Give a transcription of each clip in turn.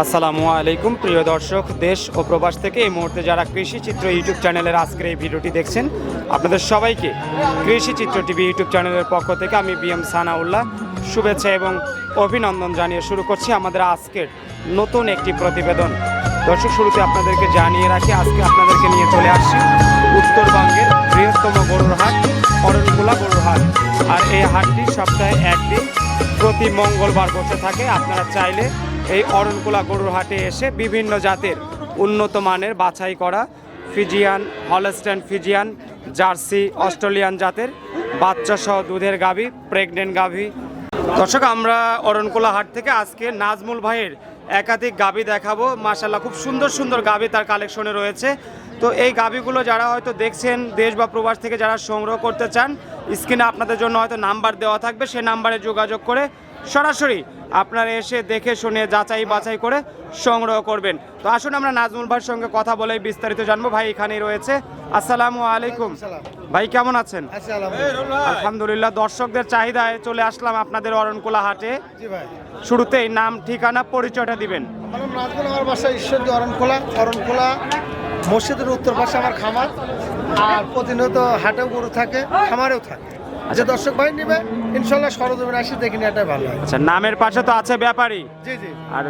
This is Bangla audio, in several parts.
আসসালামু আলাইকুম, প্রিয় দর্শক, দেশ ও প্রবাস থেকে এই মুহূর্তে যারা কৃষি চিত্র ইউটিউব চ্যানেলের আজকের এই ভিডিওটি দেখছেন, আপনাদের সবাইকে কৃষি চিত্র টিভি ইউটিউব চ্যানেলের পক্ষ থেকে আমি বি এম সানাউল্লাহ শুভেচ্ছা এবং অভিনন্দন জানিয়ে শুরু করছি আমাদের আজকের নতুন একটি প্রতিবেদন। দর্শক, শুরুতে আপনাদেরকে জানিয়ে রাখি, আজকে আপনাদেরকে নিয়ে চলে আসছি উত্তরবঙ্গের বৃহত্তম গরুর হাট, অরণকুলা গরুর হাট। আর এই হাটটি সপ্তাহে একদিন প্রতি মঙ্গলবার বসে থাকে। আপনারা চাইলে এই অরণকুলা গরুর হাটে এসে বিভিন্ন জাতের উন্নত মানের বাছাই করা Friesian, Holstein Friesian, Jersey, Australian জাতের বাচ্চা সহ দুধের গাভী, প্রেগনেন্ট গাভী। দর্শক, আমরা অরণকুলা হাট থেকে আজকে নাজমুল ভাইয়ের একাধিক গাবি দেখাবো। মাশাল্লাহ খুব সুন্দর সুন্দর গাভী তার কালেকশনে রয়েছে। তো এই গাভীগুলো যারা হয়তো দেখছেন, দেশ বা প্রবাস থেকে যারা সংগ্রহ করতে চান স্ক্রিনে আপনাদের জন্য হয়তো নাম্বার দেওয়া থাকবে। সে নাম্বারে যোগাযোগ করে সরাসরি আপনারা এসে দেখে শুনে যাচাই বাছাই করে সংগ্রহ করবেন। তো আসুন আমরা নাজমুল ভাইয়ের সঙ্গে কথা বলে বিস্তারিত জানব। ভাই এখানেই রয়েছে। আসসালামু আলাইকুম। ভাই কেমন আছেন? আচ্ছা আলহামদুলিল্লাহ। আলহামদুলিল্লাহ দর্শকদের চাহিদায় চলে আসলাম আপনাদের অরণকুলা হাটে। জি শুরুতেই নাম ঠিকানা পরিচয়টা দিবেন। আমার বাসা ঈশ্বরদী মসজিদের উত্তর পাশে আমার খামার। আর প্রতিনিয়ত হাটেও গরু থাকে খামারেও থাকে। যে দর্শক ভাই নিবে। ইনশাল্লাহ সরজমিন আসি দেখি না এটাই ভালো। আচ্ছা নামের পাশে তো আছে ব্যাপারী। জি জি। আর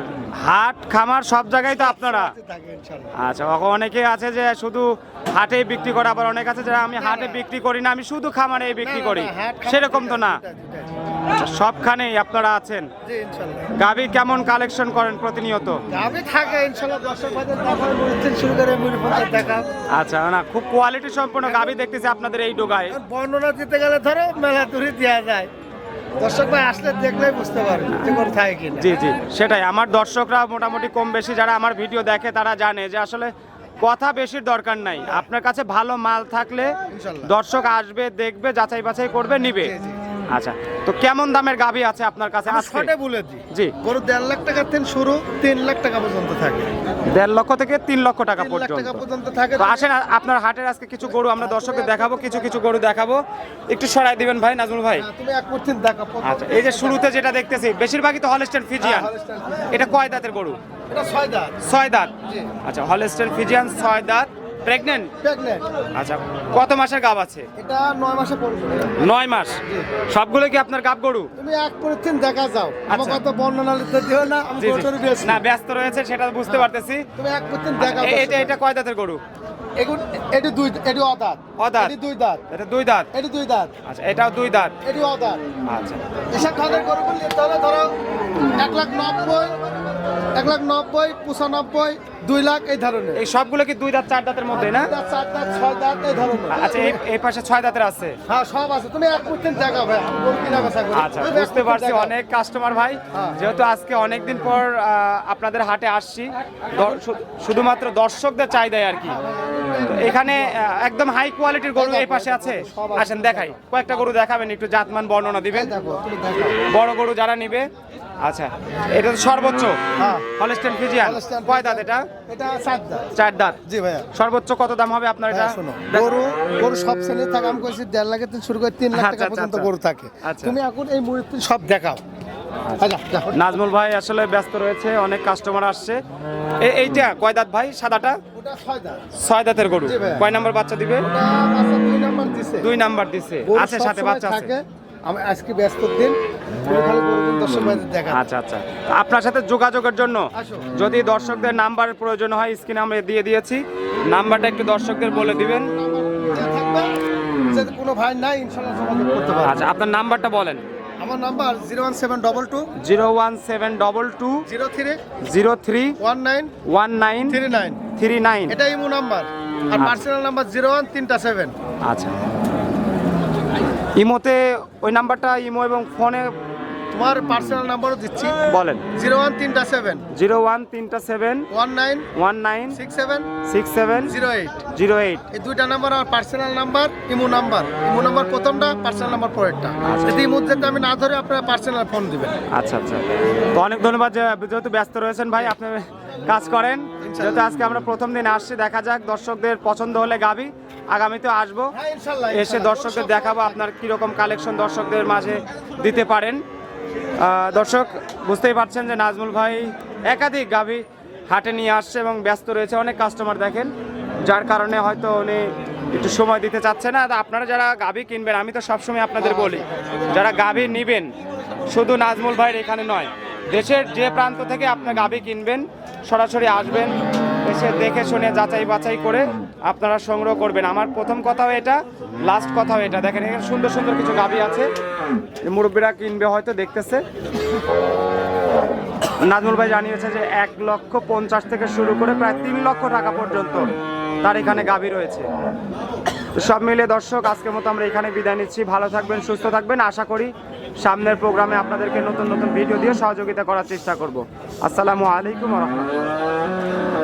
হাট খামার সব জায়গায় তো আপনারা? থাকে ইনশাল্লাহ। আচ্ছা অনেকে আছে যে শুধু হাটে বিক্রি করে আবার অনেক আছে যারা আমি হাটে বিক্রি করি না আমি শুধু খামারে বিক্রি করি। সেরকম তো না। আচ্ছা, সবখানেই আপনারা আছেন? গাভী কেমন কালেকশন করেন প্রতিনিয়ত? আমি থাকে দেখা মুড়ি শুরু করে মুড়ি দেখা আচ্ছা না খুব কোয়ালিটি সম্পন্ন গাভী দেখতেছি আপনাদের এই ডোগায়। বর্ণনা দিতে গেলে ধরো মেলা দূরে দেওয়া যায়। দর্শক ভাই আসলে দেখলেই বুঝতে পারবে যে জি জি সেটাই। আমার দর্শকরা মোটামুটি কম বেশি যারা আমার ভিডিও দেখে তারা জানে যে আসলে কথা বেশির দরকার নাই। আপনার কাছে ভালো মাল থাকলে দর্শক আসবে দেখবে যাচাই বাছাই করবে নিবে। আচ্ছা তো কেমন দামের গাভী আছে আপনার কাছে শর্টে বলে দিই। জি। গরু দেড় লাখ টাকা থেকে শুরু তিন লাখ টাকা পর্যন্ত থাকে। দেড় লক্ষ থেকে তিন লক্ষ টাকা পর্যন্ত। টাকা পর্যন্ত থাকে তো আসেন আপনার হাটের আজকে কিছু গরু আমরা দর্শককে দেখাবো কিছু কিছু গরু দেখাবো। একটু সরাই দিবেন ভাই নাজমুল ভাই। হ্যাঁ, তুমি এক দেখা আচ্ছা এই যে শুরুতে যেটা দেখতেছি বেশিরভাগই তো হলস্টেন ফিজিয়ান হ্যাঁ, এটা কয় দাঁতের গরু? এটা ছয় দাঁত। ছয় দাঁত। জি। আচ্ছা হলস্টেন ফিজিয়ান ছয় দাঁত। প্রেগনেন্ট প্রেগনেন্ট আচ্ছা কত মাসের গাব আছে? এটা নয় মাসে পড়বে নয় মাস? সবগুলো কি আপনার গাব গরু? তুমি এক করছেন দেখা যাও। আমার আচ্ছা। কত বর্ণনা লিখতে দিও না আমি জি। গরুটার না ব্যস্ত রয়েছে সেটা বুঝতে পারতেছি। তুমি এক আচ্ছা, দেখা এটা এটা কয় দাঁতের গরু? এটি দুই এটি অদাঁত। অদাঁত। এটি দুই দাঁত। এটা দুই দাঁত? এটি দুই দাঁত। আচ্ছা এটাও দুই দাঁত? এটি অদাঁত। আচ্ছা। এসব খাদের গরুগুলো নিতে হলে ধরো এক লাখ নব্বই এক লাখ নব্বই পঁচানব্বই দুই লাখ এই ধরনের। এই সবগুলো কি দুই দাঁত চার দাঁতের মধ্যে না? চার দাঁত ছয় দাঁত এই ধরনের। আচ্ছা এই পাশে ছয় দাঁতের আছে? হ্যাঁ সব আছে। তুমি এক দেখা ভাই আচ্ছা বুঝতে পারছি অনেক কাস্টমার ভাই। হ্যাঁ। যেহেতু আজকে অনেক দিন পর আপনাদের হাটে আসছি শুধুমাত্র দর্শকদের চাহিদায় আর কি। এখানে একদম হাই কোয়ালিটির গরু এই পাশে আছে। আসেন দেখাই। কয়েকটা গরু দেখাবেন একটু জাতমান বর্ণনা দিবেন। বড় গরু যারা নিবে আচ্ছা এটা তো সর্বোচ্চ। হ্যাঁ। Holstein Friesian. কয় দাঁত এটা? এটা সাত দাঁত। চার দাঁত। জি ভাইয়া। সর্বোচ্চ কত দাম হবে আপনার এটা? হ্যাঁ, শোনো। গরু গরু সব শ্রেণির থাকে আমি কইছি দেড় লাখের থেকে শুরু করে তিন লাখ আচ্ছা, টাকা আচ্ছা, পর্যন্ত আচ্ছা। গরু থাকে। তুমি এখন এই মুহূর্তে সব দেখাও। নাজমুল ভাই আসলে ব্যস্ত রয়েছে অনেক কাস্টমার আসছে। এইটা কয় দাঁত ভাই সাদাটা? ছয় দাঁতের গরু। কয় নাম্বার বাচ্চা দিবে? দুই নাম্বার দিছে। আছে সাথে বাচ্চা আছে। আজকে ব্যস্ত দিন। আচ্ছা আচ্ছা। আপনার সাথে যোগাযোগের জন্য যদি দর্শকদের নাম্বার প্রয়োজন হয় স্ক্রিনে আমরা দিয়ে দিয়েছি। নাম্বারটা একটু দর্শকদের বলে দিবেন। কোনো ভাই নাই যোগাযোগ করতে আচ্ছা আপনার নাম্বারটা বলেন। আমার number zero one seven double two zero one seven double two zero three zero three one nine one nine three nine. Three nine. এটা ইমো নাম্বার। আর আচ্ছা। পার্সোনাল নাম্বার জিরো ওয়ান তিনটা সেভেন। আচ্ছা। ইমোতে ওই নাম্বারটা ইমো এবং ফোনে তোমার পার্সোনাল নাম্বারও দিচ্ছি। বলেন। জিরো ওয়ান তিনটা সেভেন জিরো ওয়ান তিনটা seven one nine one nine six seven six seven zero eight zero eight এই দুইটা নাম্বার আমার personal number imo number imo number প্রথমটা পার্সোনাল নাম্বার পরেরটা। আচ্ছা। যদি ইমো যাতে আমি না ধরে আপনারা পার্সোনাল ফোন দিবেন। আচ্ছা আচ্ছা। তো অনেক ধন্যবাদ যে- যেহেতু ব্যস্ত রয়েছেন ভাই আপনি কাজ করেন। যেহেতু আজকে আমরা প্রথম দিন আসছি দেখা যাক দর্শকদের পছন্দ হলে গাবি আগামীতে আসব। হ্যাঁ এসে দর্শকদের দেখাবো আপনার কীরকম কালেকশন দর্শকদের মাঝে দিতে পারেন। দর্শক, বুঝতেই পারছেন যে নাজমুল ভাই একাধিক গাভী হাটে নিয়ে আসছে এবং ব্যস্ত রয়েছে। অনেক কাস্টমার দেখেন, যার কারণে হয়তো উনি একটু সময় দিতে চাচ্ছে না। আপনারা যারা গাভী কিনবেন, আমি তো সবসময় আপনাদের বলি, যারা গাভী নিবেন, শুধু নাজমুল ভাইয়ের এখানে নয়, দেশের যে প্রান্ত থেকে আপনার গাভী কিনবেন, সরাসরি আসবেন। এসে দেখে শুনে যাচাই বাছাই করে আপনারা সংগ্রহ করবেন। আমার প্রথম কথাও এটা লাস্ট কথাও এটা। দেখেন, এখানে সুন্দর সুন্দর কিছু গাভী আছে। মুরব্বীরা কিনবে হয়তো, দেখতেছে। নাজমুল ভাই জানিয়েছে যে এক লক্ষ পঞ্চাশ থেকে শুরু করে প্রায় তিন লক্ষ টাকা পর্যন্ত তার এখানে গাভী রয়েছে। সব মিলে দর্শক, আজকের মতো আমরা এখানে বিদায় নিচ্ছি। ভালো থাকবেন, সুস্থ থাকবেন। আশা করি সামনের প্রোগ্রামে আপনাদেরকে নতুন নতুন ভিডিও দিয়ে সহযোগিতা করার চেষ্টা করব। আসসালামু আলাইকুম রহমতুল্লাহ।